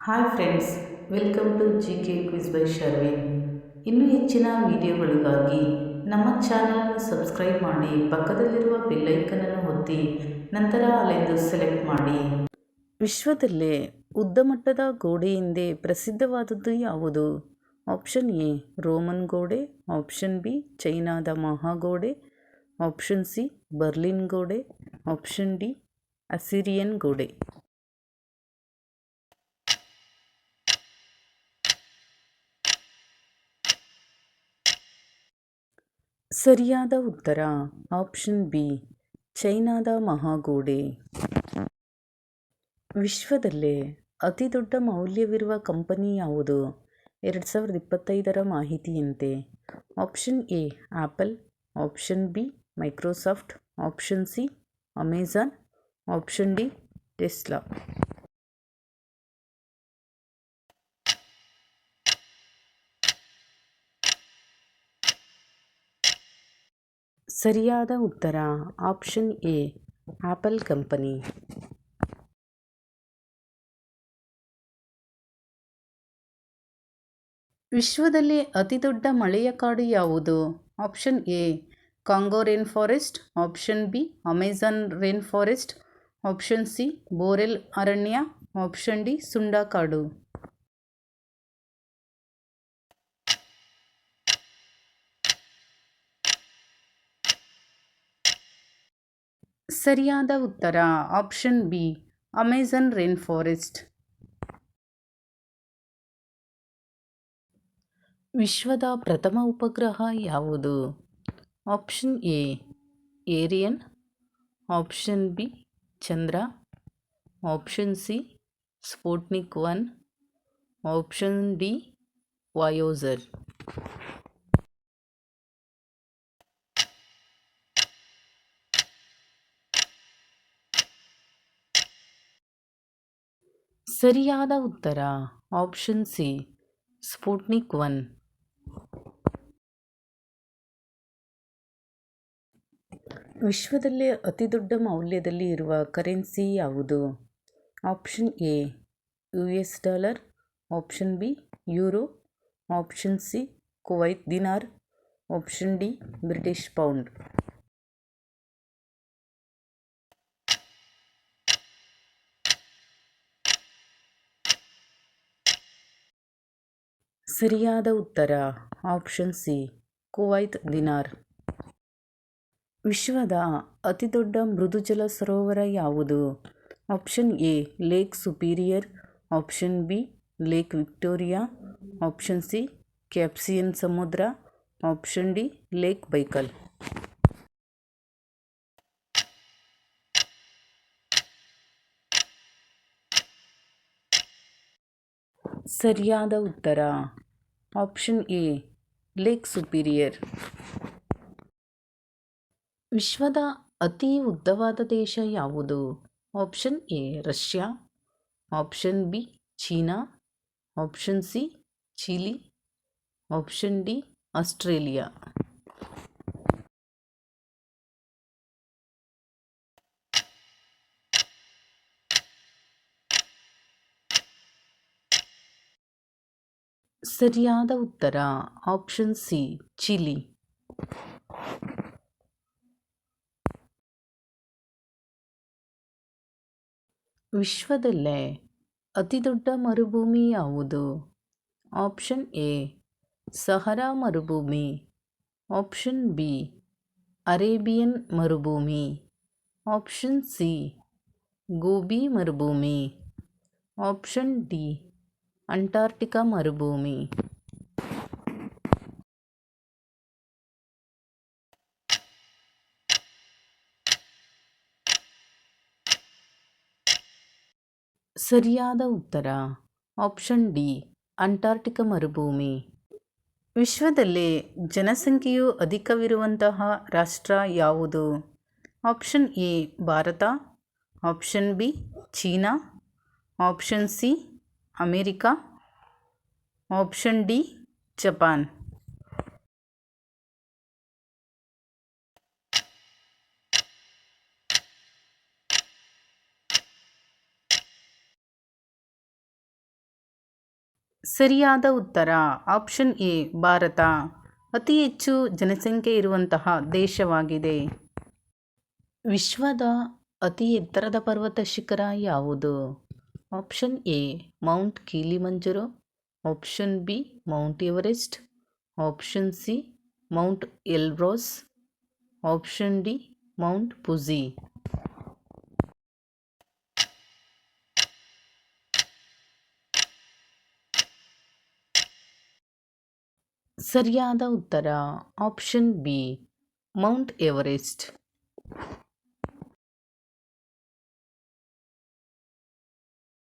Hi friends, welcome to G K quiz by Sharvin ಇನ್ನೂ ಹೆಚ್ಚಿನ ವಿಡಿಯೋಗಳಿಗಾಗಿ ನಮ್ಮ ಚಾನಲನ್ನು ಸಬ್ಸ್ಕ್ರೈಬ್ ಮಾಡಿ, ಪಕ್ಕದಲ್ಲಿರುವ ಬೆಲ್ಲೈಕನನ್ನು ಒತ್ತಿ, ನಂತರ ಅಲೆಂದು ಸೆಲೆಕ್ಟ್ ಮಾಡಿ. ವಿಶ್ವದಲ್ಲೇ ಉದ್ದಮಟ್ಟದ ಗೋಡೆ ಎಂದೇ ಪ್ರಸಿದ್ಧವಾದದ್ದು ಯಾವುದು? ಆಪ್ಷನ್ ಎ, ರೋಮನ್ ಗೋಡೆ, ಆಪ್ಷನ್ ಬಿ, ಚೈನಾದ ಮಹಾಗೋಡೆ, ಆಪ್ಷನ್ ಸಿ, ಬರ್ಲಿನ್ ಗೋಡೆ, ಆಪ್ಷನ್ ಡಿ, ಅಸಿರಿಯನ್ ಗೋಡೆ. ಸರಿಯಾದ ಉತ್ತರ. ಆಪ್ಷನ್ ಬಿ, ಚೈನಾದ ಮಹಾಗೋಡೆ. ವಿಶ್ವದಲ್ಲೇ ಅತಿ ದೊಡ್ಡ ಮೌಲ್ಯವಿರುವ ಕಂಪನಿ ಯಾವುದು? ಎರಡು ಸಾವಿರದ ಇಪ್ಪತ್ತೈದರ ಮಾಹಿತಿಯಂತೆ. Option A Apple option B, Microsoft. Option C Amazon option D, Tesla. ಸರಿಯಾದ ಉತ್ತರ ಆಪ್ಷನ್ ಎ, ಆಪಲ್ ಕಂಪನಿ. ವಿಶ್ವದಲ್ಲಿ ಅತಿದೊಡ್ಡ ಮಳೆಯ ಕಾಡು ಯಾವುದು? Option A, Congo rain forest. Option B, Amazon rain forest. Option C, boreal ಅರಣ್ಯ. ಆಪ್ಷನ್ ಡಿ, ಸುಂಡಾ ಕಾಡು. ಸರಿಯಾದ ಉತ್ತರ. Option B, Amazon rain forest ವಿಶ್ವದ ಪ್ರಥಮ ಉಪಗ್ರಹ ಯಾವುದು? Option A, Ariane. Option B, Chandra. Option C, Sputnik one. Option D, Voyager. ಸರಿಯಾದ ಉತ್ತರ. Option C, Sputnik one. ವಿಶ್ವದಲ್ಲೇ ಅತಿದೊಡ್ಡ ಮೌಲ್ಯದಲ್ಲಿ ಇರುವ ಕರೆನ್ಸಿ ಯಾವುದು? Option A U S dollar. Option B, euro. Option C, Kuwait dinar. Option D, British pound. ಸರಿಯಾದ ಉತ್ತರ. Option C. Kuwait dinar. ವಿಶ್ವದ ಅತಿದೊಡ್ಡ ಮೃದುಜಲ ಸರೋವರ ಯಾವುದು? Option A. Lake Superior. Option B. Lake Victoria. Option C. Caspian ಸಮುದ್ರ. Option D. Lake Baikal. ಸರಿಯಾದ ಉತ್ತರ. Option A, lake Superior. ವಿಶ್ವದ ಅತಿ ಉದ್ದವಾದ ದೇಶ ಯಾವುದು? Option A, Russia. Option B, China. Option C, Chile. Option D, Australia. ಸರಿಯಾದ ಉತ್ತರ ಆಪ್ಷನ್ ಸಿ ಚಿಲಿ. ವಿಶ್ವದಲ್ಲೇ ಅತಿದೊಡ್ಡ ಮರುಭೂಮಿ ಯಾವುದು? ಆಪ್ಷನ್ ಎ ಸಹರಾ ಮರುಭೂಮಿ. ಆಪ್ಷನ್ ಬಿ ಅರೇಬಿಯನ್ ಮರುಭೂಮಿ. ಆಪ್ಷನ್ ಸಿ ಗೋಬಿ ಮರುಭೂಮಿ. ಆಪ್ಷನ್ ಡಿ ಅಂಟಾರ್ಟಿಕಾ ಮರುಭೂಮಿ. ಸರಿಯಾದ ಉತ್ತರ. ಆಪ್ಷನ್ ಡಿ ಅಂಟಾರ್ಟಿಕ ಮರುಭೂಮಿ. ವಿಶ್ವದಲ್ಲಿ ಜನಸಂಖ್ಯೆಯು ಅಧಿಕವಿರುವಂತಹ ರಾಷ್ಟ್ರ ಯಾವುದು? Option A, Bharat. Option B, China. Option C America. Option D, Japan. ಸರಿಯಾದ ಉತ್ತರ, ಆಪ್ಷನ್ ಎ, ಭಾರತ. ಅತಿ ಹೆಚ್ಚು ಜನಸಂಖ್ಯೆ ಇರುವಂತಹ ದೇಶವಾಗಿದೆ. ವಿಶ್ವದ ಅತಿ ಎತ್ತರದ ಪರ್ವತ ಶಿಖರ ಯಾವುದು? Option A mount Kilimanjaro option B mount Everest option C mount Elbrus option D mount Fuji ಸರಿಯಾದ ಉತ್ತರ ಆಪ್ಷನ್ ಬಿ ಮೌಂಟ್ ಎವರೆಸ್ಟ್